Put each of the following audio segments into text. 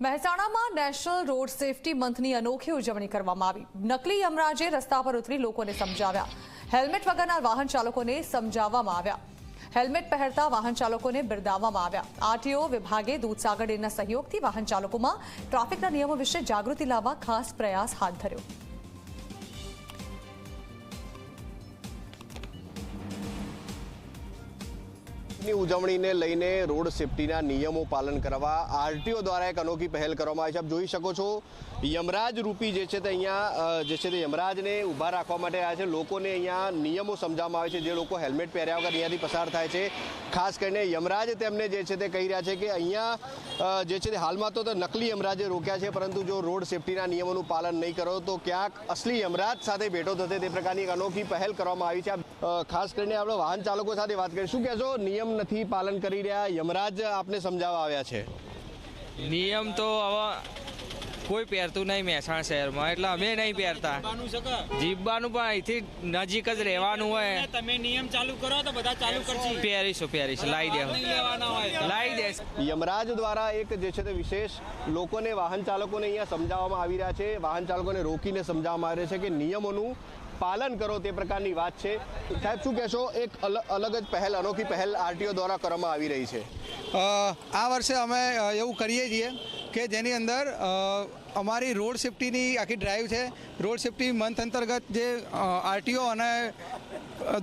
મહેસાણામાં national road safety મંથની અનોખી ઉજવણી કરવામાં આવી. નકલી યમરાજે રસ્તા પર ઉતરી લોકોને સમજાવ્યા. હેલ્મેટ વગરના વાહન ચાલકોને સમજાવવામાં આવ્યા. હેલ્મેટ પહેરતા વાહન ચાલકોને બિરદાવવામાં આવ્યા. આરટીઓ વિભાગે દૂધસાગર ડેના સહયોગથી વાહન ચાલકોમાં ટ્રાફિકના નિયમો વિશે જાગૃતિ લાવવા ખાસ પ્રયાસ હાથ ધર્યો. ની ઉજવણીને લઈને રોડ સેફટીના નિયમો પાલન કરવા આરટીઓ દ્વારા એક અનોખી પહેલ કરવામાં આવી છે. આપ જોઈ શકો છો, યમરાજ રૂપી જે છે તે અહીંયા જે છે તે યમરાજને ઊભા રાખવા માટે આવ્યા છે. લોકોને અહીંયા નિયમો સમજાવવામાં આવે છે. જે લોકો હેલ્મેટ પહેર્યા વગર અહીંયાથી પસાર થાય છે. ખાસ કરીને યમરાજ તેમને જે છે તે કહી રહ્યા છે કે અહીંયા જે છે તે હાલમાં તો નકલી યમરાજે રોક્યા છે, પરંતુ જો રોડ સેફટીના નિયમોનું પાલન નહીં કરો તો ક્યાંક અસલી યમરાજ સાથે ભેટો થશે. તે પ્રકારની એક અનોખી પહેલ કરવામાં આવી છે. ખાસ કરીને આપણે વાહન ચાલકો સાથે વાત કરીએ. શું કહેશો? નિયમ નથી પાલન કરી રહ્યા. યમરાજ આપને સમજાવવા આવ્યા છે. નિયમ તો હવે કોઈ પહેરતું નહીં મહેસાણા શહેરમાં. એટલે અમે નહીં પહેરતા? જીવવાનું પણ અહીંથી નજીક જ રહેવાનું હોય. તમે નિયમ ચાલુ કરો તો બધા ચાલુ કરશે. પહેરીશું પહેરીશું. લાવી દે લાવી દે યમરાજ દ્વારા એક જે છે તે વિશેષ લોકોને વાહન ચાલકોને અહીંયા સમજાવવામાં આવી રહ્યા છે. વાહન ચાલકોને રોકીને સમજાવવામાં આવી રહ્યા છે કે નિયમોનું પાલન કરો તે પ્રકારની વાત છે. સાહેબ, શું કહેશો? એક અલ- અલગ જ પહેલ, અનોખી પહેલ આરટીઓ દ્વારા કરવામાં આવી રહી છે. આ વર્ષે અમે એવું કરીએ છીએ કે જેની અંદર અમારી રોડ સેફટીની આખી ડ્રાઈવ છે. રોડ સેફટી મંથ અંતર્ગત જે આરટીઓ અને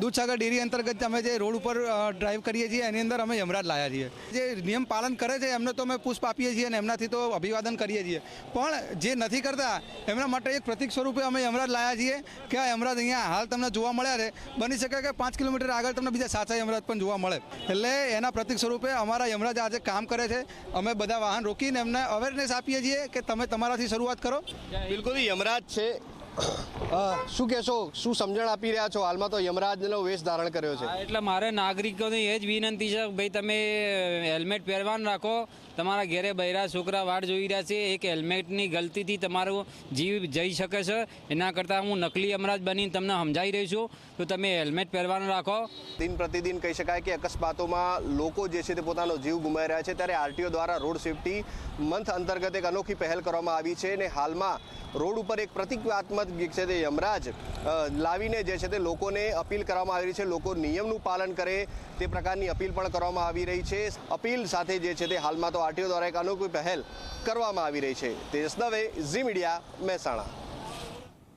દૂધસાગર ડેરી અંતર્ગત અમે જે રોડ ઉપર ડ્રાઈવ કરીએ છીએ, એની અંદર અમે યમરાજ લાયા છીએ. જે નિયમ પાલન કરે છે, એમને તો અમે પુષ્પ આપીએ છીએ અને એમનાથી તો અભિવાદન કરીએ છીએ. પણ જે નથી કરતા, એમના માટે એક પ્રતિક સ્વરૂપે અમે યમરાજ લાયા છીએ કે આ યમરાજ અહીંયા હાલ તમને જોવા મળ્યા છે. બની શકે કે પાંચ કિલોમીટર આગળ તમને બીજા સાચા યમરાજ પણ જોવા મળે. એટલે એના પ્રતિક સ્વરૂપે અમારા યમરાજ આજે કામ કરે છે. અમે બધા વાહન રોકીને એમને અવેરનેસ આપીએ છીએ કે તમે તમારાથી શરૂઆત કરો. બિલકુલ યમરાજ છે. શું કહેશો? શું સમજણ આપી રહ્યા છો? હાલમાં તો યમરાજનો વેશ ધારણ કર્યો છે. એટલે મારે નાગરિકોને એ જ વિનંતી છે ભાઈ તમે હેલ્મેટ પહેરવાનું રાખો. તમારા ઘેરે બૈરા છોકરા વાડ જોઈ રહ્યા છે. એક હેલ્મેટની ગલતીથી તમારો જીવ જઈ શકે છે. એના કરતાં હું નકલી અમરાજ બનીને તમને સમજાવી રહી છું. તો તમે હેલ્મેટ પહેરવાનું રાખો. દિન પ્રતિદિન કહી શકાય કે અકસ્માતોમાં લોકો જે છે તે પોતાનો જીવ ગુમાવી રહ્યા છે. ત્યારે આરટીઓ દ્વારા રોડ સેફટી મંથ અંતર્ગત એક અનોખી પહેલ કરવામાં આવી છે અને હાલમાં રોડ ઉપર એક પ્રતિકાત્મક જે છે તે યમરાજ લાવીને જે છે તે લોકોને અપીલ કરવામાં આવી રહી છે, લોકો નિયમનું પાલન કરે તે પ્રકારની અપીલ પણ કરવામાં આવી રહી છે. અપીલ સાથે જે છે તે હાલમાં તો આરટીઓ દ્વારા એક અનોખી પહેલ કરવામાં આવી રહી છે. Tejas Dave, Zee media, Mehsana.